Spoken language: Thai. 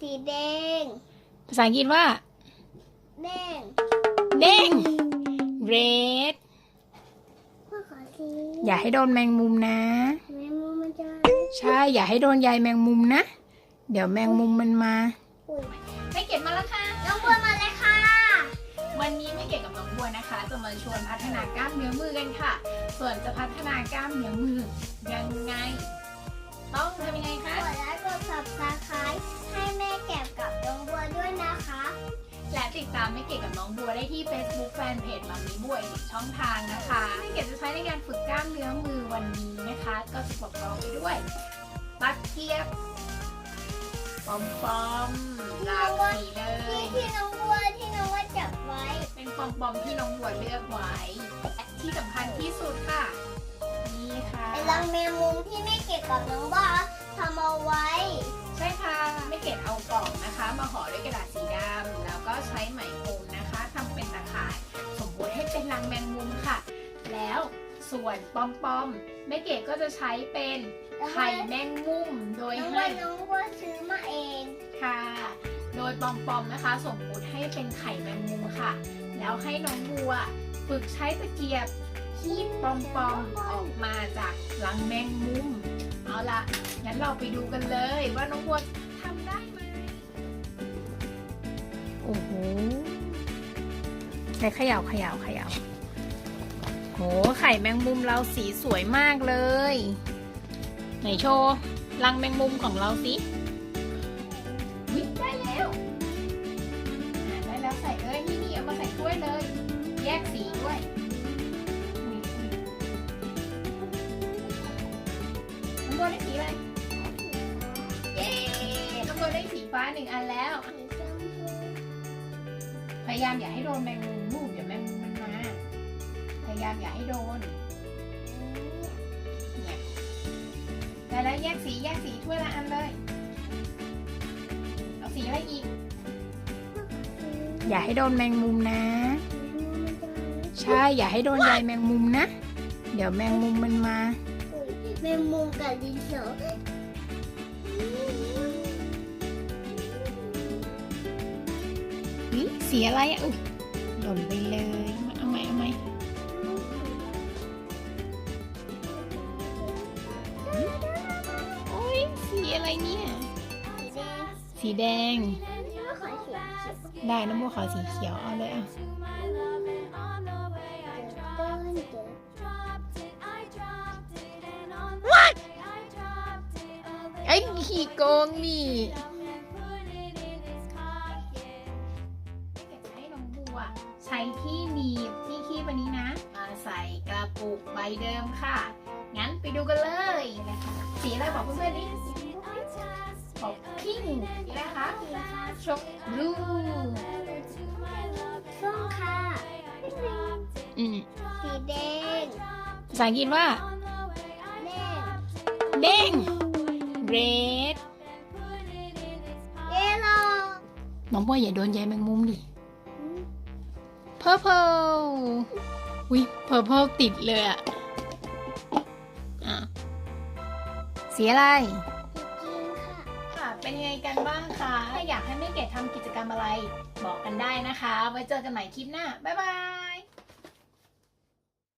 สีแดง ภาษาอังกฤษว่า แดงแดง red พ่อขอสีอย่าให้โดนแมงมุมนะ แมงมุมมันจะใช่ อย่าให้โดนใยแมงมุมนะ เดี๋ยวแมงมุมมันมา อุ้ยไม่เก็บมาแล้วค่ะ น้องบัวมาเลยค่ะ วันนี้ไม่เก็บกับน้องบัวนะคะ จะมาชวนพัฒนากล้ามเนื้อมือกันค่ะ ส่วนจะพัฒนากล้ามเนื้อมือยังไง ต้องทำยังไงคะกดไลค์กด subscribe ไม่เก็บกับน้องบัวได้ที่ Facebook Fanpage มามีบัวอีกช่องทางนะคะไม่เก็บจะใช้ในการฝึกกล้ามเนื้อมือวันนี้นะคะ ก็จะประกอบไปด้วยตะเกียบปอมปอมๆหลากสีเลที่ย ที่น้องบัวที่น้องว่าจับไว้ เป็นปอมปอมๆที่น้องบัวเลือกไว้และที่สำคัญที่สุดค่ะ นี่ค่ะ เป็นรังแมงมุมที่แม่เก็บกับน้องบัวทำเอา ส่วนปอมปอมๆแม่เกดก็จะใช้เป็นไข่แมงมุมโดยน้องให้บัวน้องบัวซื้อมาเองค่ะ โดยปอมปอมๆนะคะ สมมุติให้เป็นไข่แมงมุมค่ะ แล้วให้น้องบัวฝึกใช้ตะเกียบคีบปอมปอมๆออกมาจากรังแมงมุม เอาละงั้นเราไปดูกันเลยว่าน้องบัวทำได้ไหมโอ้โหไหนเขย่าเขย่าเขย่าโหไข่แมงมุมเราสีสวยมากเลย ไหนโชว์รังแมงมุมของเราสิวิ่งได้แล้วได้แล้วใส่เลยนี่นี่เอามาใส่ถ้วยเลย แยกสีด้วยน้องบัวได้สีอะไรเย้น้องบัวได้สีฟ้าหนึ่งอันแล้ว พยายามอย่าให้โดนแมงมุม ยายามอย่าให้โดน เนี่ยได้แล้วแยกสีแยกสีถ้วยละอันเลย เอาสีอะไรอีก อย่าให้โดนแมงมุมนะ ใช่ อย่าให้โดนใยแมงมุมนะ เดี๋ยวแมงมุมมันมา แมงมุมกับดินสออุ๊ยสีอะไรอะ อุ๊ยหล่นไปเลย เอาไหมเอาไหม อะไรเนี่ย สีแดงสีแดงแล้วขอสีเขียวได้น้ำบัวขอสีเขียว เอาเลยอะต้นเกิดไอ้ขี้โกงนี่ให้น้องบัวใช้ที่หนีบที่คีบอันนี้นะ มาใส่กระปุกใบเดิมค่ะ งั้นไปดูกันเลยนะคะสีอะไรบอกเพื่อนๆดิบอกพิงค์สีอะไรคะชกบลูส้มค่ะ อืมสีแดงภาษาอังกฤษว่า แดงเด้ง red เยลโล่น้องบัวอย่าโดนใยแมงมุมดิ purple อุ้ย purple ติดเลยอะอะ สีอะไรจริงค่ะค่ะ เป็นยังไงกันบ้างคะ ถ้าอยากให้แม่เกดทำกิจกรรมอะไร บอกกันได้นะคะ ไว้เจอกันใหม่คลิปหน้า บ๊ายบาย